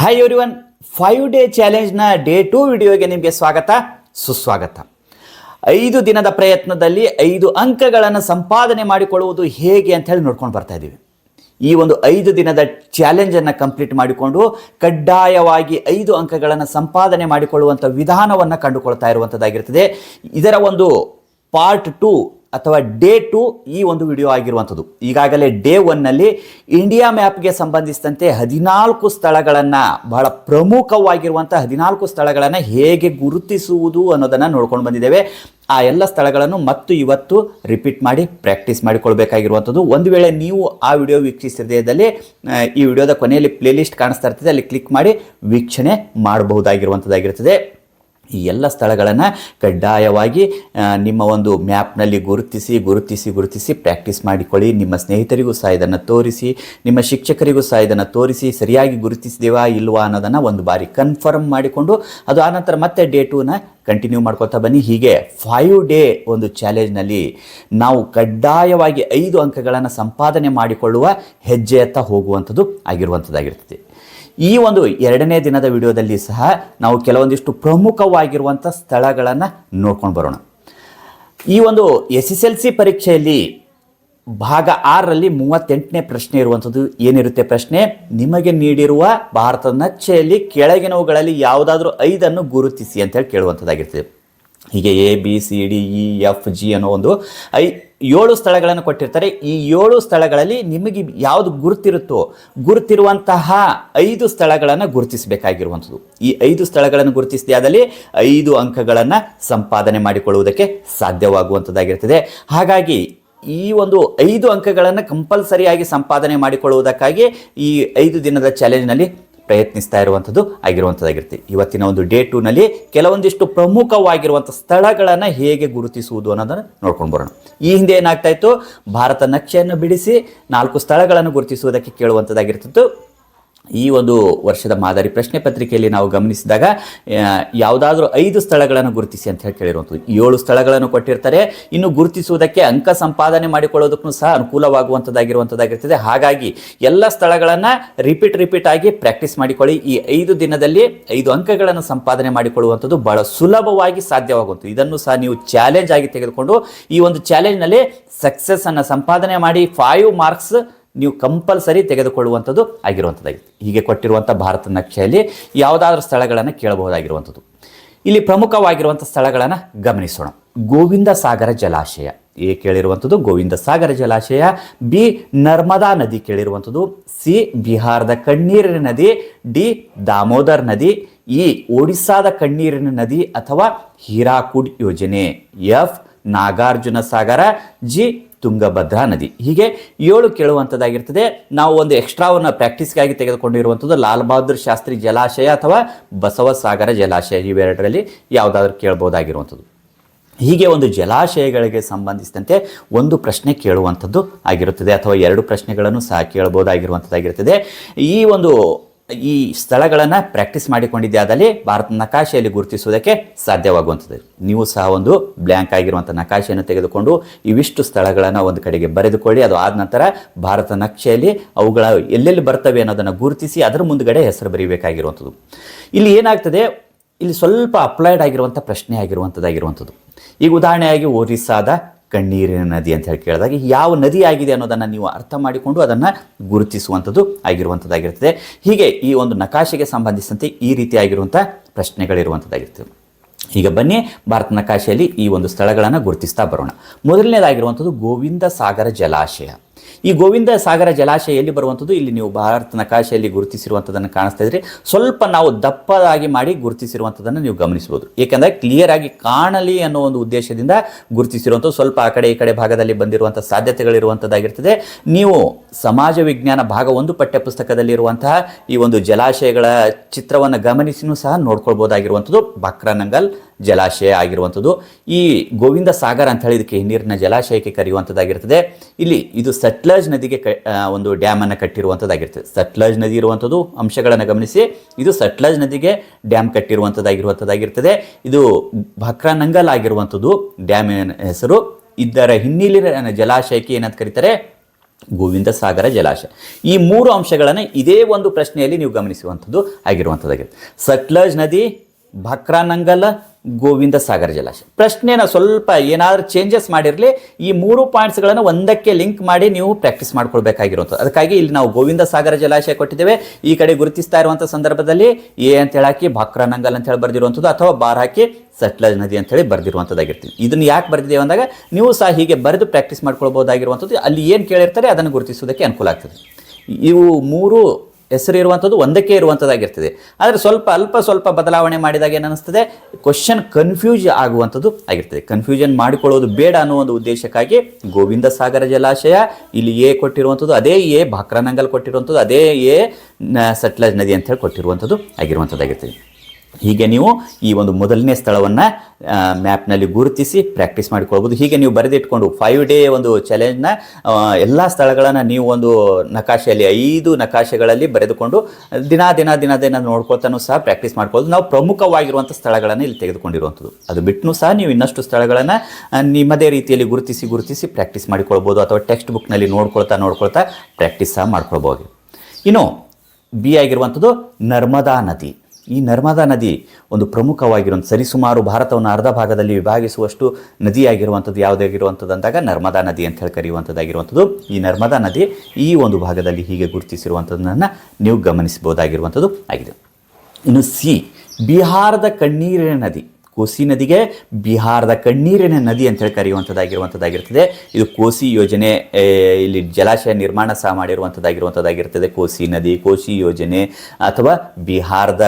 Hi everyone five day ಚಾಲೆಂಜ್ನ day two ವಿಡಿಯೋಗೆ ನಿಮಗೆ ಸ್ವಾಗತ, ಸುಸ್ವಾಗತ. ಐದು ದಿನದ ಪ್ರಯತ್ನದಲ್ಲಿ ಐದು ಅಂಕಗಳನ್ನು ಸಂಪಾದನೆ ಮಾಡಿಕೊಳ್ಳುವುದು ಹೇಗೆ ಅಂತ ಹೇಳಿ ನೋಡ್ಕೊಂಡು ಬರ್ತಾ ಇದ್ದೀವಿ. ಈ ಒಂದು ಐದು ದಿನದ ಚಾಲೆಂಜನ್ನು ಕಂಪ್ಲೀಟ್ ಮಾಡಿಕೊಂಡು ಕಡ್ಡಾಯವಾಗಿ ಐದು ಅಂಕಗಳನ್ನು ಸಂಪಾದನೆ ಮಾಡಿಕೊಳ್ಳುವಂಥ ವಿಧಾನವನ್ನು ಕಂಡುಕೊಳ್ತಾ ಇರುವಂಥದ್ದಾಗಿರ್ತದೆ ಇದರ ಒಂದು ಪಾರ್ಟ್ ಟು ಅಥವಾ ಡೇ ಟು ಈ ಒಂದು ವಿಡಿಯೋ ಆಗಿರುವಂಥದ್ದು. ಈಗಾಗಲೇ ಡೇ ಒನ್ನಲ್ಲಿ ಇಂಡಿಯಾ ಮ್ಯಾಪ್ಗೆ ಸಂಬಂಧಿಸಿದಂತೆ ಹದಿನಾಲ್ಕು ಸ್ಥಳಗಳನ್ನು ಬಹಳ ಪ್ರಮುಖವಾಗಿರುವಂಥ ಹದಿನಾಲ್ಕು ಸ್ಥಳಗಳನ್ನು ಹೇಗೆ ಗುರುತಿಸುವುದು ಅನ್ನೋದನ್ನು ನೋಡ್ಕೊಂಡು ಬಂದಿದ್ದೇವೆ. ಆ ಎಲ್ಲ ಸ್ಥಳಗಳನ್ನು ಮತ್ತು ಇವತ್ತು ರಿಪೀಟ್ ಮಾಡಿ ಪ್ರಾಕ್ಟೀಸ್ ಮಾಡಿಕೊಳ್ಬೇಕಾಗಿರುವಂಥದ್ದು. ಒಂದು ವೇಳೆ ನೀವು ಆ ವಿಡಿಯೋ ವೀಕ್ಷಿಸಿದಲ್ಲಿ ಈ ವಿಡಿಯೋದ ಕೊನೆಯಲ್ಲಿ ಪ್ಲೇಲಿಸ್ಟ್ ಕಾಣಿಸ್ತಾ ಇರ್ತದೆ, ಅಲ್ಲಿ ಕ್ಲಿಕ್ ಮಾಡಿ ವೀಕ್ಷಣೆ ಮಾಡಬಹುದಾಗಿರುವಂಥದ್ದಾಗಿರ್ತದೆ. ಈ ಎಲ್ಲ ಸ್ಥಳಗಳನ್ನು ಕಡ್ಡಾಯವಾಗಿ ನಿಮ್ಮ ಒಂದು ಮ್ಯಾಪ್ನಲ್ಲಿ ಗುರುತಿಸಿ ಗುರುತಿಸಿ ಗುರುತಿಸಿ ಪ್ರಾಕ್ಟೀಸ್ ಮಾಡಿಕೊಳ್ಳಿ. ನಿಮ್ಮ ಸ್ನೇಹಿತರಿಗೂ ಸಹ ಇದನ್ನು ತೋರಿಸಿ, ನಿಮ್ಮ ಶಿಕ್ಷಕರಿಗೂ ಸಹ ಇದನ್ನು ತೋರಿಸಿ ಸರಿಯಾಗಿ ಗುರುತಿಸಿದೇವಾ ಇಲ್ವಾ ಅನ್ನೋದನ್ನು ಒಂದು ಬಾರಿ ಕನ್ಫರ್ಮ್ ಮಾಡಿಕೊಂಡು, ಅದು ಆನಂತರ ಮತ್ತೆ ಡೇ ಟೂನ ಕಂಟಿನ್ಯೂ ಮಾಡ್ಕೊತಾ ಬನ್ನಿ. ಹೀಗೆ ಫೈವ್ ಡೇ ಒಂದು ಚಾಲೆಂಜ್ನಲ್ಲಿ ನಾವು ಕಡ್ಡಾಯವಾಗಿ ಐದು ಅಂಕಗಳನ್ನು ಸಂಪಾದನೆ ಮಾಡಿಕೊಳ್ಳುವ ಹೆಜ್ಜೆಯತ್ತ ಹೋಗುವಂಥದ್ದು ಆಗಿರುವಂಥದ್ದಾಗಿರ್ತದೆ. ಈ ಒಂದು ಎರಡನೇ ದಿನದ ವಿಡಿಯೋದಲ್ಲಿ ಸಹ ನಾವು ಕೆಲವೊಂದಿಷ್ಟು ಪ್ರಮುಖವಾಗಿರುವಂಥ ಸ್ಥಳಗಳನ್ನು ನೋಡ್ಕೊಂಡು ಬರೋಣ. ಈ ಒಂದು ಎಸ್ ಎಸ್ ಎಲ್ ಸಿ ಪರೀಕ್ಷೆಯಲ್ಲಿ ಭಾಗ ಆರರಲ್ಲಿ ಮೂವತ್ತೆಂಟನೇ ಪ್ರಶ್ನೆ ಇರುವಂಥದ್ದು ಏನಿರುತ್ತೆ ಪ್ರಶ್ನೆ? ನಿಮಗೆ ನೀಡಿರುವ ಭಾರತದ ನಕ್ಷೆಯಲ್ಲಿ ಕೆಳಗಿನವುಗಳಲ್ಲಿ ಯಾವುದಾದ್ರೂ ಐದನ್ನು ಗುರುತಿಸಿ ಅಂತೇಳಿ ಕೇಳುವಂಥದ್ದಾಗಿರ್ತದೆ. ಹೀಗೆ A B C D E F G ಅನ್ನೋ ಒಂದು, ಐ, ಏಳು ಸ್ಥಳಗಳನ್ನು ಕೊಟ್ಟಿರ್ತಾರೆ. ಈ ಏಳು ಸ್ಥಳಗಳಲ್ಲಿ ನಿಮಗೆ ಯಾವುದು ಗುರುತಿರುತ್ತೋ, ಗುರುತಿರುವಂತಹ ಐದು ಸ್ಥಳಗಳನ್ನು ಗುರುತಿಸಬೇಕಾಗಿರುವಂಥದ್ದು. ಈ ಐದು ಸ್ಥಳಗಳನ್ನು ಗುರುತಿಸಿದೆ ಆದಲ್ಲಿ ಐದು ಅಂಕಗಳನ್ನು ಸಂಪಾದನೆ ಮಾಡಿಕೊಳ್ಳುವುದಕ್ಕೆ ಸಾಧ್ಯವಾಗುವಂಥದ್ದಾಗಿರ್ತದೆ ಹಾಗಾಗಿ ಈ ಒಂದು ಐದು ಅಂಕಗಳನ್ನು ಕಂಪಲ್ಸರಿಯಾಗಿ ಸಂಪಾದನೆ ಮಾಡಿಕೊಳ್ಳುವುದಕ್ಕಾಗಿ ಈ ಐದು ದಿನದ ಚಾಲೆಂಜ್ನಲ್ಲಿ ಪ್ರಯತ್ನಿಸ್ತಾ ಇರುವಂಥದ್ದು ಆಗಿರುವಂಥದ್ದಾಗಿರುತ್ತೆ. ಇವತ್ತಿನ ಒಂದು ಡೇ ಟೂನಲ್ಲಿ ಕೆಲವೊಂದಿಷ್ಟು ಪ್ರಮುಖವಾಗಿರುವಂಥ ಸ್ಥಳಗಳನ್ನು ಹೇಗೆ ಗುರುತಿಸುವುದು ಅನ್ನೋದನ್ನು ನೋಡ್ಕೊಂಡು ಬರೋಣ. ಈ ಹಿಂದೆ ಏನಾಗ್ತಾ ಇತ್ತು? ಭಾರತ ನಕ್ಷೆಯನ್ನು ಬಿಡಿಸಿ ನಾಲ್ಕು ಸ್ಥಳಗಳನ್ನು ಗುರುತಿಸುವುದಕ್ಕೆ ಕೇಳುವಂಥದ್ದಾಗಿರ್ತಿತ್ತು. ಈ ಒಂದು ವರ್ಷದ ಮಾದರಿ ಪ್ರಶ್ನೆ ಪತ್ರಿಕೆಯಲ್ಲಿ ನಾವು ಗಮನಿಸಿದಾಗ ಯಾವುದಾದ್ರೂ ಐದು ಸ್ಥಳಗಳನ್ನು ಗುರುತಿಸಿ ಅಂತ ಹೇಳಿ ಕೇಳಿರುವಂಥದ್ದು. ಏಳು ಸ್ಥಳಗಳನ್ನು ಕೊಟ್ಟಿರ್ತಾರೆ. ಇನ್ನು ಗುರುತಿಸುವುದಕ್ಕೆ ಅಂಕ ಸಂಪಾದನೆ ಮಾಡಿಕೊಳ್ಳೋದಕ್ಕೂ ಸಹ ಅನುಕೂಲವಾಗುವಂಥದ್ದಾಗಿರುವಂಥದ್ದಾಗಿರ್ತದೆ. ಹಾಗಾಗಿ ಎಲ್ಲ ಸ್ಥಳಗಳನ್ನು ರಿಪೀಟ್ ರಿಪೀಟ್ ಆಗಿ ಪ್ರಾಕ್ಟೀಸ್ ಮಾಡಿಕೊಳ್ಳಿ. ಈ ಐದು ದಿನದಲ್ಲಿ ಐದು ಅಂಕಗಳನ್ನು ಸಂಪಾದನೆ ಮಾಡಿಕೊಳ್ಳುವಂಥದ್ದು ಬಹಳ ಸುಲಭವಾಗಿ ಸಾಧ್ಯವಾಗುವಂಥದ್ದು. ಇದನ್ನು ಸಹ ನೀವು ಚಾಲೆಂಜ್ ಆಗಿ ತೆಗೆದುಕೊಂಡು ಈ ಒಂದು ಚಾಲೆಂಜ್ನಲ್ಲಿ ಸಕ್ಸಸ್ ಅನ್ನು ಸಂಪಾದನೆ ಮಾಡಿ ಫೈವ್ ಮಾರ್ಕ್ಸ್ ನೀವು ಕಂಪಲ್ಸರಿ ತೆಗೆದುಕೊಳ್ಳುವಂಥದ್ದು ಆಗಿರುವಂಥದ್ದಾಗಿತ್ತು ಹೀಗೆ ಕೊಟ್ಟಿರುವಂಥ ಭಾರತ ನಕ್ಷೆಯಲ್ಲಿ ಯಾವುದಾದ್ರೂ ಸ್ಥಳಗಳನ್ನು ಕೇಳಬಹುದಾಗಿರುವಂಥದ್ದು. ಇಲ್ಲಿ ಪ್ರಮುಖವಾಗಿರುವಂಥ ಸ್ಥಳಗಳನ್ನು ಗಮನಿಸೋಣ. ಗೋವಿಂದ ಸಾಗರ ಜಲಾಶಯ. ಎ ಕೇಳಿರುವಂಥದ್ದು ಗೋವಿಂದ ಸಾಗರ ಜಲಾಶಯ, ಬಿ ನರ್ಮದಾ ನದಿ ಕೇಳಿರುವಂಥದ್ದು, ಸಿ ಬಿಹಾರದ ಕಣ್ಣೀರಿನ ನದಿ, ಡಿ ದಾಮೋದರ್ ನದಿ, ಇ ಒಡಿಸ್ಸಾದ ಕಣ್ಣೀರಿನ ನದಿ ಅಥವಾ ಹೀರಾಕುಡ್ ಯೋಜನೆ, ಎಫ್ ನಾಗಾರ್ಜುನ ಸಾಗರ, ಜಿ ತುಂಗಭದ್ರಾ ನದಿ. ಹೀಗೆ ಏಳು ಕೇಳುವಂಥದ್ದಾಗಿರ್ತದೆ ನಾವು ಒಂದು ಎಕ್ಸ್ಟ್ರಾವನ್ನು ಪ್ರಾಕ್ಟೀಸ್ಗಾಗಿ ತೆಗೆದುಕೊಂಡಿರುವಂಥದ್ದು ಲಾಲ್ ಬಹದ್ದೂರ್ ಶಾಸ್ತ್ರಿ ಜಲಾಶಯ ಅಥವಾ ಬಸವಸಾಗರ ಜಲಾಶಯ ಇವೆರಡರಲ್ಲಿ ಯಾವುದಾದ್ರೂ ಕೇಳ್ಬೋದಾಗಿರುವಂಥದ್ದು ಹೀಗೆ ಒಂದು ಜಲಾಶಯಗಳಿಗೆ ಸಂಬಂಧಿಸಿದಂತೆ ಒಂದು ಪ್ರಶ್ನೆ ಕೇಳುವಂಥದ್ದು ಆಗಿರುತ್ತದೆ ಅಥವಾ ಎರಡು ಪ್ರಶ್ನೆಗಳನ್ನು ಸಹ ಕೇಳಬಹುದಾಗಿರುವಂಥದ್ದಾಗಿರ್ತದೆ ಈ ಒಂದು ಈ ಸ್ಥಳಗಳನ್ನು ಪ್ರಾಕ್ಟೀಸ್ ಮಾಡಿಕೊಂಡಿದ್ದೆ ಆದಲ್ಲಿ ಭಾರತ ನಕಾಶೆಯಲ್ಲಿ ಗುರುತಿಸುವುದಕ್ಕೆ ಸಾಧ್ಯವಾಗುವಂಥದ್ದು. ನೀವು ಸಹ ಒಂದು ಬ್ಲ್ಯಾಂಕ್ ಆಗಿರುವಂಥ ನಕಾಶೆಯನ್ನು ತೆಗೆದುಕೊಂಡು ಇವಿಷ್ಟು ಸ್ಥಳಗಳನ್ನು ಒಂದು ಕಡೆಗೆ ಬರೆದುಕೊಳ್ಳಿ. ಅದು ಆದ ನಂತರ ಭಾರತ ನಕ್ಷೆಯಲ್ಲಿ ಅವುಗಳ ಎಲ್ಲೆಲ್ಲಿ ಬರ್ತವೆ ಅನ್ನೋದನ್ನು ಗುರುತಿಸಿ ಅದರ ಮುಂದುಗಡೆ ಹೆಸರು ಬರೀಬೇಕಾಗಿರುವಂಥದ್ದು. ಇಲ್ಲಿ ಏನಾಗ್ತದೆ? ಇಲ್ಲಿ ಸ್ವಲ್ಪ ಅಪ್ಲೈಡ್ ಆಗಿರುವಂಥ ಪ್ರಶ್ನೆ ಆಗಿರುವಂಥದ್ದಾಗಿರುವಂಥದ್ದು. ಈಗ ಉದಾಹರಣೆಯಾಗಿ ಒರಿಸ್ಸಾದ ಕಣ್ಣೀರಿನ ನದಿ ಅಂತ ಹೇಳಿ ಕೇಳಿದಾಗ ಯಾವ ನದಿ ಆಗಿದೆ ಅನ್ನೋದನ್ನು ನೀವು ಅರ್ಥ ಮಾಡಿಕೊಂಡು ಅದನ್ನು ಗುರುತಿಸುವಂಥದ್ದು ಆಗಿರುವಂಥದ್ದಾಗಿರ್ತದೆ. ಹೀಗೆ ಈ ಒಂದು ನಕಾಶೆಗೆ ಸಂಬಂಧಿಸಿದಂತೆ ಈ ರೀತಿಯಾಗಿರುವಂಥ ಪ್ರಶ್ನೆಗಳಿರುವಂಥದ್ದಾಗಿರ್ತದೆ ಈಗ ಬನ್ನಿ ಭಾರತ ನಕಾಶೆಯಲ್ಲಿ ಈ ಒಂದು ಸ್ಥಳಗಳನ್ನು ಗುರುತಿಸ್ತಾ ಬರೋಣ. ಮೊದಲನೇದಾಗಿರುವಂಥದ್ದು ಗೋವಿಂದ ಸಾಗರ ಜಲಾಶಯ. ಈ ಗೋವಿಂದ ಸಾಗರ ಜಲಾಶಯ ಎಲ್ಲಿ ಬರುವಂಥದ್ದು ಇಲ್ಲಿ ನೀವು ಭಾರತ ನಕಾಶೆಯಲ್ಲಿ ಗುರುತಿಸಿರುವಂಥದ್ದನ್ನು ಕಾಣಿಸ್ತಾ ಇದ್ರೆ ಸ್ವಲ್ಪ ನಾವು ದಪ್ಪದಾಗಿ ಮಾಡಿ ಗುರುತಿಸಿರುವಂಥದ್ದನ್ನು ನೀವು ಗಮನಿಸಬಹುದು. ಏಕೆಂದರೆ ಕ್ಲಿಯರ್ ಆಗಿ ಕಾಣಲಿ ಅನ್ನೋ ಒಂದು ಉದ್ದೇಶದಿಂದ ಗುರುತಿಸಿರುವಂಥದ್ದು ಸ್ವಲ್ಪ ಆ ಕಡೆ ಈ ಕಡೆ ಭಾಗದಲ್ಲಿ ಬಂದಿರುವಂಥ ಸಾಧ್ಯತೆಗಳಿರುವಂಥದ್ದಾಗಿರ್ತದೆ. ನೀವು ಸಮಾಜ ವಿಜ್ಞಾನ ಭಾಗ ಒಂದು ಪಠ್ಯಪುಸ್ತಕದಲ್ಲಿರುವಂತಹ ಈ ಒಂದು ಜಲಾಶಯಗಳ ಚಿತ್ರವನ್ನು ಗಮನಿಸಿನೂ ಸಹ ನೋಡ್ಕೊಳ್ಬೋದಾಗಿರುವಂಥದ್ದು. ಬಕ್ರಾನಂಗಲ್ ಜಲಾಶಯ ಆಗಿರುವಂಥದ್ದು. ಈ ಗೋವಿಂದ ಸಾಗರ ಅಂತ ಹೇಳಿ ಇದಕ್ಕೆ ನೀರಿನ ಜಲಾಶಯಕ್ಕೆ ಕರೆಯುವಂಥದ್ದಾಗಿರ್ತದೆ. ಇಲ್ಲಿ ಇದು ಸಟ್ಲಜ್ ನದಿಗೆ ಕ ಒಂದು ಡ್ಯಾಮನ್ನು ಕಟ್ಟಿರುವಂಥದ್ದಾಗಿರ್ತದೆ. ಸಟ್ಲಜ್ ನದಿ ಇರುವಂಥದ್ದು ಅಂಶಗಳನ್ನು ಗಮನಿಸಿ. ಇದು ಸಟ್ಲಜ್ ನದಿಗೆ ಡ್ಯಾಮ್ ಕಟ್ಟಿರುವಂಥದ್ದಾಗಿರುವಂಥದ್ದಾಗಿರ್ತದೆ. ಇದು ಭಕ್ರಾನಂಗಲ್ ಆಗಿರುವಂಥದ್ದು ಡ್ಯಾಮ್ ಹೆಸರು. ಇದರ ಹಿನ್ನೆಲೆಯ ಜಲಾಶಯಕ್ಕೆ ಏನಂತ ಕರೀತಾರೆ? ಗೋವಿಂದ ಸಾಗರ ಜಲಾಶಯ. ಈ ಮೂರು ಅಂಶಗಳನ್ನು ಇದೇ ಒಂದು ಪ್ರಶ್ನೆಯಲ್ಲಿ ನೀವು ಗಮನಿಸುವಂಥದ್ದು ಆಗಿರುವಂಥದ್ದಾಗಿದೆ ಸಟ್ಲಜ್ ನದಿ ಭಕ್ರಾನಂಗಲ್ ಗೋವಿಂದ ಸಾಗರ ಜಲಾಶಯ. ಪ್ರಶ್ನೆನ ಸ್ವಲ್ಪ ಏನಾದರೂ ಚೇಂಜಸ್ ಮಾಡಿರಲಿ, ಈ ಮೂರು ಪಾಯಿಂಟ್ಸ್ಗಳನ್ನು ಒಂದಕ್ಕೆ ಲಿಂಕ್ ಮಾಡಿ ನೀವು ಪ್ರಾಕ್ಟೀಸ್ ಮಾಡ್ಕೊಳ್ಬೇಕಾಗಿರುವಂಥದ್ದು. ಅದಕ್ಕಾಗಿ ಇಲ್ಲಿ ನಾವು ಗೋವಿಂದ ಸಾಗರ ಜಲಾಶಯ ಕೊಟ್ಟಿದ್ದೇವೆ. ಈ ಕಡೆ ಗುರುತಿಸ್ತಾ ಇರುವಂಥ ಸಂದರ್ಭದಲ್ಲಿ ಎ ಅಂತ ಹೇಳಿ ಹಾಕಿ ಭಕ್ರಾನಂಗಲ್ ಅಂತ ಹೇಳಿ ಬರ್ದಿರುವಂಥದ್ದು, ಅಥವಾ ಬಾರ್ ಹಾಕಿ ಸಟ್ಲಜ್ ನದಿ ಅಂತ ಹೇಳಿ ಬರೆದಿರುವಂಥದ್ದಾಗಿರ್ತೀವಿ. ಇದನ್ನು ಯಾಕೆ ಬರೆದಿದ್ದೇವೆ ಅಂದಾಗ, ನೀವು ಸಹ ಹೀಗೆ ಬರೆದು ಪ್ರಾಕ್ಟೀಸ್ ಮಾಡ್ಕೊಳ್ಬೋದಾಗಿರುವಂಥದ್ದು ಅಲ್ಲಿ ಏನು ಕೇಳಿರ್ತಾರೆ, ಅದನ್ನು ಗುರುತಿಸೋದಕ್ಕೆ ಅನುಕೂಲ ಆಗ್ತದೆ. ಇವು ಮೂರು ಹೆಸರು ಇರುವಂಥದ್ದು ಒಂದಕ್ಕೆ ಇರುವಂಥದ್ದಾಗಿರ್ತದೆ. ಆದರೆ ಸ್ವಲ್ಪ ಅಲ್ಪ ಸ್ವಲ್ಪ ಬದಲಾವಣೆ ಮಾಡಿದಾಗ ಏನನ್ನಿಸ್ತದೆ? ಕ್ವಶನ್ ಕನ್ಫ್ಯೂಸ್ ಆಗುವಂಥದ್ದು ಆಗಿರ್ತದೆ. ಕನ್ಫ್ಯೂಷನ್ ಮಾಡಿಕೊಳ್ಳೋದು ಬೇಡ ಅನ್ನೋ ಒಂದು ಉದ್ದೇಶಕ್ಕಾಗಿ ಗೋವಿಂದ ಸಾಗರ ಜಲಾಶಯ, ಇಲ್ಲಿ ಎ ಕೊಟ್ಟಿರುವಂಥದ್ದು, ಅದೇ ಎ ಭಾಕ್ರಾನಂಗಲ್ ಕೊಟ್ಟಿರುವಂಥದ್ದು, ಅದೇ ಎ ಸಟ್ಲಜ್ ನದಿ ಅಂತ ಹೇಳಿ ಕೊಟ್ಟಿರುವಂಥದ್ದು ಆಗಿರುವಂಥದ್ದಾಗಿರ್ತದೆ. ಹೀಗೆ ನೀವು ಈ ಒಂದು ಮೊದಲನೇ ಸ್ಥಳವನ್ನು ಮ್ಯಾಪ್ನಲ್ಲಿ ಗುರುತಿಸಿ ಪ್ರಾಕ್ಟೀಸ್ ಮಾಡಿಕೊಳ್ಬೋದು. ಹೀಗೆ ನೀವು ಬರೆದಿಟ್ಕೊಂಡು ಫೈವ್ ಡೇ ಒಂದು ಚಾಲೆಂಜ್ನ ಎಲ್ಲ ಸ್ಥಳಗಳನ್ನು ನೀವು ಒಂದು ನಕಾಶೆಯಲ್ಲಿ, ಐದು ನಕಾಶೆಗಳಲ್ಲಿ ಬರೆದುಕೊಂಡು ದಿನ ದಿನ ದಿನ ದಿನ ನೋಡ್ಕೊಳ್ತಾನೂ ಸಹ ಪ್ರಾಕ್ಟೀಸ್ ಮಾಡ್ಕೊಳ್ಬೋದು. ನಾವು ಪ್ರಮುಖವಾಗಿರುವಂಥ ಸ್ಥಳಗಳನ್ನು ಇಲ್ಲಿ ತೆಗೆದುಕೊಂಡಿರುವಂಥದ್ದು. ಅದು ಬಿಟ್ಟು ಸಹ ನೀವು ಇನ್ನಷ್ಟು ಸ್ಥಳಗಳನ್ನು ನಿಮ್ಮದೇ ರೀತಿಯಲ್ಲಿ ಗುರುತಿಸಿ ಗುರುತಿಸಿ ಪ್ರಾಕ್ಟೀಸ್ ಮಾಡಿಕೊಳ್ಬೋದು ಅಥವಾ ಟೆಕ್ಸ್ಟ್ ಬುಕ್ನಲ್ಲಿ ನೋಡ್ಕೊಳ್ತಾ ನೋಡ್ಕೊಳ್ತಾ ಪ್ರಾಕ್ಟೀಸ್ ಸಹ ಮಾಡ್ಕೊಳ್ಬೋದು. ಇನ್ನು ಬಿ ಆಗಿರುವಂಥದ್ದು ನರ್ಮದಾ ನದಿ. ಈ ನರ್ಮದಾ ನದಿ ಒಂದು ಪ್ರಮುಖವಾಗಿರುವಂಥ ಸರಿಸುಮಾರು ಭಾರತವನ್ನು ಅರ್ಧ ಭಾಗದಲ್ಲಿ ವಿಭಾಗಿಸುವಷ್ಟು ನದಿಯಾಗಿರುವಂಥದ್ದು ಯಾವುದಾಗಿರುವಂಥದ್ದು ಅಂದಾಗ ನರ್ಮದಾ ನದಿ ಅಂತ ಹೇಳಿ ಕರೆಯುವಂಥದ್ದಾಗಿರುವಂಥದ್ದು. ಈ ನರ್ಮದಾ ನದಿ ಈ ಒಂದು ಭಾಗದಲ್ಲಿ ಹೀಗೆ ಗುರುತಿಸಿರುವಂಥದ್ದನ್ನು ನೀವು ಗಮನಿಸಬಹುದಾಗಿರುವಂಥದ್ದು ಆಗಿದೆ. ಇನ್ನು ಸಿ, ಬಿಹಾರದ ಕಣ್ಣೀರಿನ ನದಿ. ಕೋಸಿ ನದಿಗೆ ಬಿಹಾರದ ಕಣ್ಣೀರಿನ ನದಿ ಅಂತ ಹೇಳಿ ಕರೆಯುವಂಥದ್ದಾಗಿರುವಂಥದ್ದಾಗಿರ್ತದೆ. ಇದು ಕೋಸಿ ಯೋಜನೆ ಇಲ್ಲಿ ಜಲಾಶಯ ನಿರ್ಮಾಣ ಸಹ ಮಾಡಿರುವಂಥದ್ದಾಗಿರುವಂಥದ್ದಾಗಿರ್ತದೆ. ಕೋಸಿ ನದಿ, ಕೋಸಿ ಯೋಜನೆ ಅಥವಾ ಬಿಹಾರದ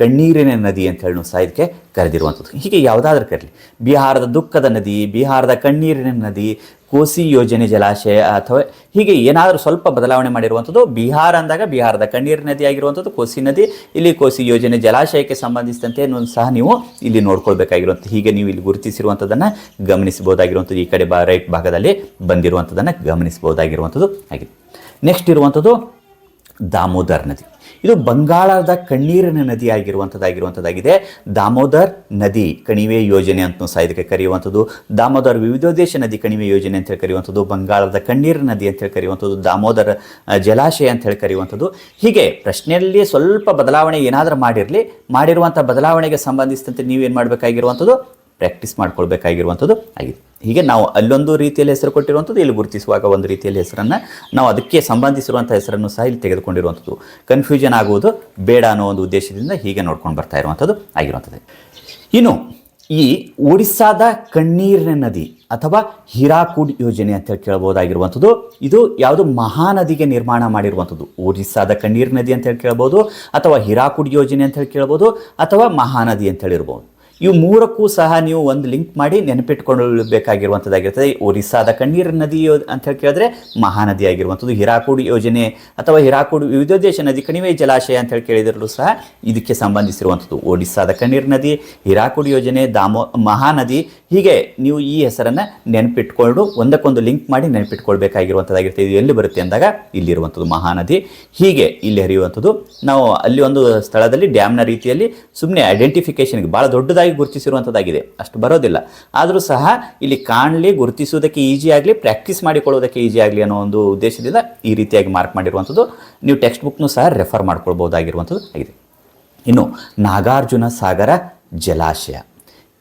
ಕಣ್ಣೀರಿನ ನದಿ ಅಂತ ಹೇಳಿ ಸಹ ಇದಕ್ಕೆ ಕರೆದಿರುವಂಥದ್ದು. ಹೀಗೆ ಯಾವುದಾದ್ರೂ ಕರಲಿ. ಬಿಹಾರದ ದುಃಖದ ನದಿ, ಬಿಹಾರದ ಕಣ್ಣೀರಿನ ನದಿ, ಕೋಸಿ ಯೋಜನೆ ಜಲಾಶಯ ಅಥವಾ ಹೀಗೆ ಏನಾದರೂ ಸ್ವಲ್ಪ ಬದಲಾವಣೆ ಮಾಡಿರುವಂಥದ್ದು, ಬಿಹಾರ ಅಂದಾಗ ಬಿಹಾರದ ಕಣ್ಣೀರು ನದಿ ಆಗಿರುವಂಥದ್ದು, ಕೋಸಿ ನದಿ, ಇಲ್ಲಿ ಕೋಸಿ ಯೋಜನೆ ಜಲಾಶಯಕ್ಕೆ ಸಂಬಂಧಿಸಿದಂತೆ ಸಹ ನೀವು ಇಲ್ಲಿ ನೋಡ್ಕೊಳ್ಬೇಕಾಗಿರುವಂಥ ಹೀಗೆ ನೀವು ಇಲ್ಲಿ ಗುರುತಿಸಿರುವಂಥದ್ದನ್ನು ಗಮನಿಸಬಹುದಾಗಿರುವಂಥದ್ದು. ಈ ಕಡೆ ಬ, ರೈಟ್ ಭಾಗದಲ್ಲಿ ಬಂದಿರುವಂಥದ್ದನ್ನು ಗಮನಿಸಬಹುದಾಗಿರುವಂಥದ್ದು. ಆಗಿದೆ. ನೆಕ್ಸ್ಟ್ ಇರುವಂಥದ್ದು ದಾಮೋದರ್ ನದಿ. ಇದು ಬಂಗಾಳದ ಕಣ್ಣೀರಿನ ನದಿ ಆಗಿರುವಂಥದ್ದಾಗಿರುವಂಥದ್ದಾಗಿದೆ ದಾಮೋದರ್ ನದಿ ಕಣಿವೆ ಯೋಜನೆ ಅಂತ ಸಹ ಇದಕ್ಕೆ ಕರೆಯುವಂಥದ್ದು. ದಾಮೋದರ್ ವಿವಿಧೋದ್ದೇಶ ನದಿ ಕಣಿವೆ ಯೋಜನೆ ಅಂತ ಹೇಳಿ ಕರೆಯುವಂಥದ್ದು. ಬಂಗಾಳದ ಕಣ್ಣೀರಿನ ನದಿ ಅಂತ ಹೇಳಿ ಕರೆಯುವಂಥದ್ದು. ದಾಮೋದರ ಜಲಾಶಯ ಅಂತ ಹೇಳಿ ಕರೆಯುವಂಥದ್ದು. ಹೀಗೆ ಪ್ರಶ್ನೆಯಲ್ಲಿ ಸ್ವಲ್ಪ ಬದಲಾವಣೆ ಏನಾದರೂ ಮಾಡಿರಲಿ. ಮಾಡಿರುವಂಥ ಬದಲಾವಣೆಗೆ ಸಂಬಂಧಿಸಿದಂತೆ ನೀವೇನು ಮಾಡಬೇಕಾಗಿರುವಂಥದ್ದು? ಪ್ರಾಕ್ಟೀಸ್ ಮಾಡ್ಕೊಳ್ಬೇಕಾಗಿರುವಂಥದ್ದು ಆಗಿದೆ. ಹೀಗೆ ನಾವು ಅಲ್ಲೊಂದು ರೀತಿಯಲ್ಲಿ ಹೆಸರು ಕೊಟ್ಟಿರುವಂಥದ್ದು, ಇಲ್ಲಿ ಗುರುತಿಸುವಾಗ ಒಂದು ರೀತಿಯಲ್ಲಿ ಹೆಸರನ್ನು ನಾವು ಅದಕ್ಕೆ ಸಂಬಂಧಿಸಿರುವಂಥ ಹೆಸರನ್ನು ಸಹ ಇಲ್ಲಿ ತೆಗೆದುಕೊಂಡಿರುವಂಥದ್ದು. ಕನ್ಫ್ಯೂಷನ್ ಆಗುವುದು ಬೇಡ ಅನ್ನೋ ಒಂದು ಉದ್ದೇಶದಿಂದ ಹೀಗೆ ನೋಡ್ಕೊಂಡು ಬರ್ತಾ ಇರುವಂಥದ್ದು ಆಗಿರುವಂಥದ್ದು. ಇನ್ನು ಈ ಒಡಿಸ್ಸಾದ ಕಣ್ಣೀರಿನ ನದಿ ಅಥವಾ ಹಿರಾಕುಡ್ ಯೋಜನೆ ಅಂತ ಹೇಳಿ ಕೇಳಬಹುದಾಗಿರುವಂಥದ್ದು, ಇದು ಯಾವುದು ಮಹಾನದಿಗೆ ನಿರ್ಮಾಣ ಮಾಡಿರುವಂಥದ್ದು. ಒಡಿಸ್ಸಾದ ಕಣ್ಣೀರು ನದಿ ಅಂತ ಹೇಳಿ ಕೇಳ್ಬೋದು ಅಥವಾ ಹಿರಾಕುಡ್ ಯೋಜನೆ ಅಂತ ಹೇಳಿ ಕೇಳ್ಬೋದು ಅಥವಾ ಮಹಾನದಿ ಅಂತ ಹೇಳಿರ್ಬೋದು. ಇವು ಮೂರಕ್ಕೂ ಸಹ ನೀವು ಒಂದು ಲಿಂಕ್ ಮಾಡಿ ನೆನಪಿಟ್ಕೊಳ್ಳಬೇಕಾಗಿರುವಂಥದ್ದಾಗಿರ್ತದೆ. ಒರಿಸ್ಸಾದ ಕಣ್ಣೀರು ನದಿ ಅಂತ ಹೇಳಿ ಕೇಳಿದ್ರೆ ಮಹಾನದಿ ಆಗಿರುವಂಥದ್ದು. ಹಿರಾಕೂಡು ಯೋಜನೆ ಅಥವಾ ಹಿರಾಕುಡ್ ವಿವಿಧೋದ್ದೇಶ ನದಿ ಕಣಿವೆ ಜಲಾಶಯ ಅಂತ ಹೇಳಿ ಕೇಳಿದರೂ ಸಹ ಇದಕ್ಕೆ ಸಂಬಂಧಿಸಿರುವಂಥದ್ದು. ಒಡಿಸ್ಸಾದ ಕಣ್ಣೀರು ನದಿ, ಹಿರಾಕೂಡು ಯೋಜನೆ, ದಾಮೋ ಮಹಾನದಿ. ಹೀಗೆ ನೀವು ಈ ಹೆಸರನ್ನು ನೆನಪಿಟ್ಕೊಂಡು ಒಂದಕ್ಕೊಂದು ಲಿಂಕ್ ಮಾಡಿ ನೆನಪಿಟ್ಕೊಳ್ಬೇಕಾಗಿರುವಂಥದ್ದಾಗಿರ್ತದೆ. ಇದು ಎಲ್ಲಿ ಬರುತ್ತೆ ಅಂದಾಗ ಇಲ್ಲಿರುವಂಥದ್ದು ಮಹಾನದಿ. ಹೀಗೆ ಇಲ್ಲಿ ಹರಿಯುವಂಥದ್ದು. ನಾವು ಅಲ್ಲಿ ಒಂದು ಸ್ಥಳದಲ್ಲಿ ಡ್ಯಾಮ್ನ ರೀತಿಯಲ್ಲಿ ಸುಮ್ಮನೆ ಐಡೆಂಟಿಫಿಕೇಷನ್ಗೆ ಭಾಳ ದೊಡ್ಡದಾಗಿ ಗುರುತಿಸಿರುವಂಥದ್ದಾಗಿದೆ ಅಷ್ಟು ಬರೋದಿಲ್ಲ. ಆದರೂ ಸಹ ಇಲ್ಲಿ ಕಾಣಲಿ, ಗುರುತಿಸುವುದಕ್ಕೆ ಈಜಿ ಆಗಲಿ ಪ್ರಾಕ್ಟೀಸ್ ಮಾಡಿಕೊಳ್ಳೋದಕ್ಕೆ ಈಜಿ ಆಗಲಿ ಅನ್ನೋ ಒಂದು ಉದ್ದೇಶದಿಂದ ಈ ರೀತಿಯಾಗಿ ಮಾರ್ಕ್ ಮಾಡಿರುವಂಥದ್ದು ನೀವು ಟೆಕ್ಸ್ಟ್ ಬುಕ್ನು ಸಹ ರೆಫರ್ ಮಾಡ್ಕೊಳ್ಬೋದಾಗಿರುವಂಥದ್ದು ಆಗಿದೆ. ಇನ್ನು ನಾಗಾರ್ಜುನ ಸಾಗರ ಜಲಾಶಯ.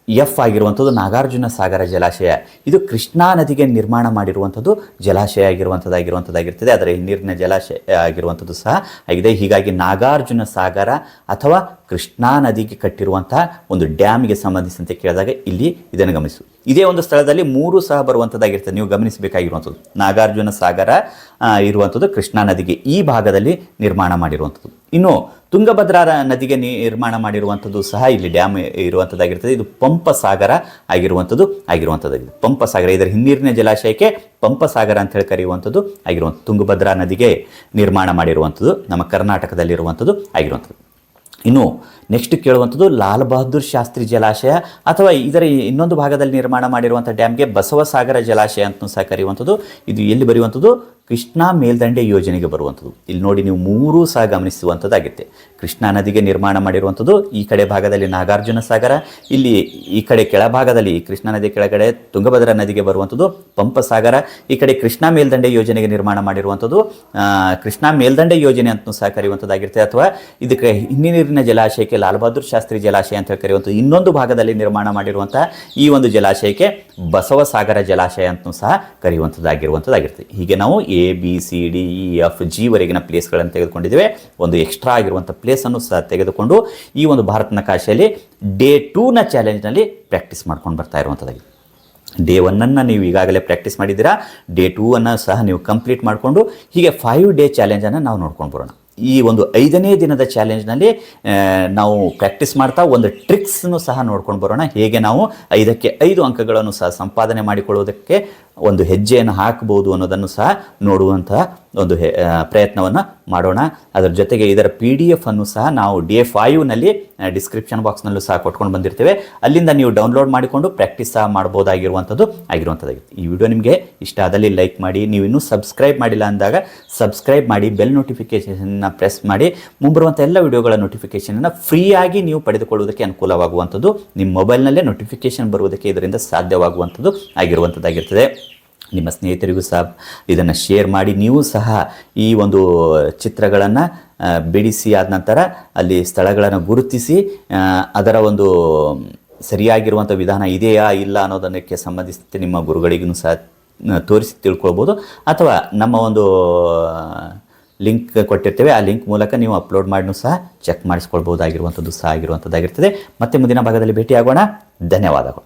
ಎಫ್ ಆಗಿರುವಂಥದ್ದು ನಾಗಾರ್ಜುನ ಸಾಗರ ಜಲಾಶಯ. ಇದು ಕೃಷ್ಣಾ ನದಿಗೆ ನಿರ್ಮಾಣ ಮಾಡಿರುವಂಥದ್ದು ಜಲಾಶಯ ಆಗಿರುವಂಥದ್ದಾಗಿರುವಂಥದ್ದಾಗಿರ್ತದೆ ಅದರ ನೀರಿನ ಜಲಾಶಯ ಆಗಿರುವಂಥದ್ದು ಸಹ ಆಗಿದೆ. ಹೀಗಾಗಿ ನಾಗಾರ್ಜುನ ಸಾಗರ ಅಥವಾ ಕೃಷ್ಣಾ ನದಿಗೆ ಕಟ್ಟಿರುವಂತಹ ಒಂದು ಡ್ಯಾಮ್ಗೆ ಸಂಬಂಧಿಸಿದಂತೆ ಕೇಳಿದಾಗ ಇಲ್ಲಿ ಇದನ್ನು ಗಮನಿಸು. ಇದೇ ಒಂದು ಸ್ಥಳದಲ್ಲಿ ಮೂರು ಸಹ ಬರುವಂಥದ್ದಾಗಿರ್ತದೆ ನೀವು ಗಮನಿಸಬೇಕಾಗಿರುವಂಥದ್ದು ನಾಗಾರ್ಜುನ ಸಾಗರ ಇರುವಂಥದ್ದು ಕೃಷ್ಣಾ ನದಿಗೆ ಈ ಭಾಗದಲ್ಲಿ ನಿರ್ಮಾಣ ಮಾಡಿರುವಂಥದ್ದು ಇನ್ನು ತುಂಗಭದ್ರಾ ನದಿಗೆ ನಿರ್ಮಾಣ ಮಾಡಿರುವಂಥದ್ದು ಸಹ ಇಲ್ಲಿ ಡ್ಯಾಮ್ ಇರುವಂಥದ್ದಾಗಿರ್ತದೆ ಇದು ಪಂಪ ಸಾಗರ ಆಗಿರುವಂಥದ್ದು ಆಗಿರುವಂಥದ್ದಾಗಿದೆ ಪಂಪ ಸಾಗರ, ಇದರ ಹಿನ್ನೀರಿನ ಜಲಾಶಯಕ್ಕೆ ಪಂಪ ಸಾಗರ ಅಂತ ಹೇಳಿ ಕರೆಯುವಂಥದ್ದು ಆಗಿರುವಂಥ ತುಂಗಭದ್ರಾ ನದಿಗೆ ನಿರ್ಮಾಣ ಮಾಡಿರುವಂಥದ್ದು ನಮ್ಮ ಕರ್ನಾಟಕದಲ್ಲಿರುವಂಥದ್ದು ಆಗಿರುವಂಥದ್ದು ಇನ್ನು ನೆಕ್ಸ್ಟ್ ಕೇಳುವಂಥದ್ದು ಲಾಲ್ ಬಹದ್ದೂರ್ ಶಾಸ್ತ್ರಿ ಜಲಾಶಯ ಅಥವಾ ಇದರ ಇನ್ನೊಂದು ಭಾಗದಲ್ಲಿ ನಿರ್ಮಾಣ ಮಾಡಿರುವಂಥ ಡ್ಯಾಮ್ಗೆ ಬಸವಸಾಗರ ಜಲಾಶಯ ಅಂತ ಸಹ ಕರೆಯುವಂಥದ್ದು. ಇದು ಎಲ್ಲಿ ಬರೆಯುವಂಥದ್ದು ಕೃಷ್ಣಾ ಮೇಲ್ದಂಡೆ ಯೋಜನೆಗೆ ಬರುವಂಥದ್ದು. ಇಲ್ಲಿ ನೋಡಿ ನೀವು ಮೂರೂ ಸಹ ಗಮನಿಸುವಂಥದ್ದಾಗುತ್ತೆ. ಕೃಷ್ಣಾ ನದಿಗೆ ನಿರ್ಮಾಣ ಮಾಡಿರುವಂಥದ್ದು ಈ ಕಡೆ ಭಾಗದಲ್ಲಿ ನಾಗಾರ್ಜುನ ಸಾಗರ. ಇಲ್ಲಿ ಈ ಕಡೆ ಕೆಳಭಾಗದಲ್ಲಿ ಕೃಷ್ಣಾ ನದಿ ಕೆಳಗಡೆ ತುಂಗಭದ್ರಾ ನದಿಗೆ ಬರುವಂಥದ್ದು ಪಂಪ ಸಾಗರ. ಈ ಕಡೆ ಕೃಷ್ಣಾ ಮೇಲ್ದಂಡೆ ಯೋಜನೆಗೆ ನಿರ್ಮಾಣ ಮಾಡಿರುವಂಥದ್ದು ಕೃಷ್ಣಾ ಮೇಲ್ದಂಡೆ ಯೋಜನೆ ಅಂತ ಸಹ ಕರೆಯುವಂಥದ್ದಾಗಿರ್ತದೆ ಅಥವಾ ಇದಕ್ಕೆ ಹಿನ್ನೀರಿನ ಜಲಾಶಯಕ್ಕೆ ಲಾಲ್ ಬಹದ್ದೂರ್ ಶಾಸ್ತ್ರಿ ಜಲಾಶಯ ಅಂತ ಕರೆಯುವಂಥದ್ದು ಇನ್ನೊಂದು ಭಾಗದಲ್ಲಿ ನಿರ್ಮಾಣ ಮಾಡಿರುವಂಥ ಈ ಒಂದು ಜಲಾಶಯಕ್ಕೆ ಬಸವ ಸಾಗರ ಜಲಾಶಯ ಅಂತಲೂ ಸಹ ಕರೆಯುವಂಥದ್ದಾಗಿರುವಂಥದ್ದಾಗಿರ್ತದೆ ಹೀಗೆ ನಾವು A B C D E F G ವರೆಗಿನ ಪ್ಲೇಸ್ಗಳನ್ನು ತೆಗೆದುಕೊಂಡಿದ್ದೇವೆ. ಒಂದು ಎಕ್ಸ್ಟ್ರಾ ಆಗಿರುವಂಥ ಪ್ಲೇಸನ್ನು ಸಹ ತೆಗೆದುಕೊಂಡು ಈ ಒಂದು ಭಾರತ ನಕಾಶೆಯಲ್ಲಿ ಡೇ ಟೂನ ಚಾಲೆಂಜ್ನಲ್ಲಿ ಪ್ರಾಕ್ಟೀಸ್ ಮಾಡ್ಕೊಂಡು ಬರ್ತಾ ಇರುವಂಥದ್ದಾಗಿದೆ ಡೇ ಒನ್ನನ್ನು ನೀವು ಈಗಾಗಲೇ ಪ್ರಾಕ್ಟೀಸ್ ಮಾಡಿದ್ದೀರಾ? ಡೇ ಟೂ ಅನ್ನು ಸಹ ನೀವು ಕಂಪ್ಲೀಟ್ ಮಾಡಿಕೊಂಡು ಹೀಗೆ ಫೈವ್ ಡೇ ಚಾಲೆಂಜನ್ನು ನಾವು ನೋಡ್ಕೊಂಡು ಬರೋಣ. ಈ ಒಂದು ಐದನೇ ದಿನದ ಚಾಲೆಂಜ್ನಲ್ಲಿ ನಾವು ಪ್ರಾಕ್ಟೀಸ್ ಮಾಡ್ತಾ ಒಂದು ಟ್ರಿಕ್ಸನ್ನು ಸಹ ನೋಡ್ಕೊಂಡು ಬರೋಣ. ಹೇಗೆ ನಾವು ಐದಕ್ಕೆ ಐದು ಅಂಕಗಳನ್ನು ಸಹ ಸಂಪಾದನೆ ಮಾಡಿಕೊಳ್ಳುವುದಕ್ಕೆ ಒಂದು ಹೆಜ್ಜೆಯನ್ನು ಹಾಕಬಹುದು ಅನ್ನೋದನ್ನು ಸಹ ನೋಡುವಂತಹ ಒಂದು ಪ್ರಯತ್ನವನ್ನು ಮಾಡೋಣ. ಅದರ ಜೊತೆಗೆ ಇದರ ಪಿ ಡಿ ಎಫ್ ಅನ್ನು ಸಹ ನಾವು ಡಿ ಎಫ್ ಫೈವ್ನಲ್ಲಿ ಡಿಸ್ಕ್ರಿಪ್ಷನ್ ಬಾಕ್ಸ್ನಲ್ಲೂ ಸಹ ಕೊಟ್ಕೊಂಡು ಬಂದಿರ್ತೇವೆ. ಅಲ್ಲಿಂದ ನೀವು ಡೌನ್ಲೋಡ್ ಮಾಡಿಕೊಂಡು ಪ್ರಾಕ್ಟೀಸ್ ಸಹ ಮಾಡ್ಬೋದಾಗಿರುವಂಥದ್ದು ಆಗಿರುವಂಥದ್ದಾಗಿತ್ತು ಈ ವಿಡಿಯೋ ನಿಮಗೆ ಇಷ್ಟ ಆದಲ್ಲಿ ಲೈಕ್ ಮಾಡಿ, ನೀವು ಇನ್ನೂ ಸಬ್ಸ್ಕ್ರೈಬ್ ಮಾಡಿಲ್ಲ ಅಂದಾಗ ಸಬ್ಸ್ಕ್ರೈಬ್ ಮಾಡಿ ಬೆಲ್ ನೋಟಿಫಿಕೇಷನ್ನ ಪ್ರೆಸ್ ಮಾಡಿ. ಮುಂಬರುವಂಥ ಎಲ್ಲ ವಿಡಿಯೋಗಳ ನೋಟಿಫಿಕೇಷನನ್ನು ಫ್ರೀಯಾಗಿ ನೀವು ಪಡೆದುಕೊಳ್ಳುವುದಕ್ಕೆ ಅನುಕೂಲವಾಗುವಂಥದ್ದು. ನಿಮ್ಮ ಮೊಬೈಲ್ನಲ್ಲೇ ನೋಟಿಫಿಕೇಷನ್ ಬರುವುದಕ್ಕೆ ಇದರಿಂದ ಸಾಧ್ಯವಾಗುವಂಥದ್ದು ಆಗಿರುವಂಥದ್ದಾಗಿರ್ತದೆ. ನಿಮ್ಮ ಸ್ನೇಹಿತರಿಗೂ ಸಹ ಇದನ್ನು ಶೇರ್ ಮಾಡಿ, ನೀವು ಸಹ ಈ ಒಂದು ಚಿತ್ರಗಳನ್ನು ಬಿಡಿಸಿ ಆದ ನಂತರ ಅಲ್ಲಿ ಸ್ಥಳಗಳನ್ನು ಗುರುತಿಸಿ ಅದರ ಒಂದು ಸರಿಯಾಗಿರುವಂಥ ವಿಧಾನ ಇದೆಯಾ ಇಲ್ಲ ಅನ್ನೋದನ್ನಕ್ಕೆ ಸಂಬಂಧಿಸಿದಂತೆ ನಿಮ್ಮ ಗುರುಗಳಿಗೂ ಸಹ ತೋರಿಸಿ ತಿಳ್ಕೊಳ್ಬೋದು. ಅಥವಾ ನಮ್ಮ ಒಂದು ಲಿಂಕ್ ಕೊಟ್ಟಿರ್ತೇವೆ, ಆ ಲಿಂಕ್ ಮೂಲಕ ನೀವು ಅಪ್ಲೋಡ್ ಮಾಡಿನೂ ಸಹ ಚೆಕ್ ಮಾಡಿಸ್ಕೊಳ್ಬೋದಾಗಿರುವಂಥದ್ದು ಸಹ ಆಗಿರುವಂಥದ್ದಾಗಿರ್ತದೆ ಮತ್ತೆ ಮುಂದಿನ ಭಾಗದಲ್ಲಿ ಭೇಟಿಯಾಗೋಣ. ಧನ್ಯವಾದಗಳು.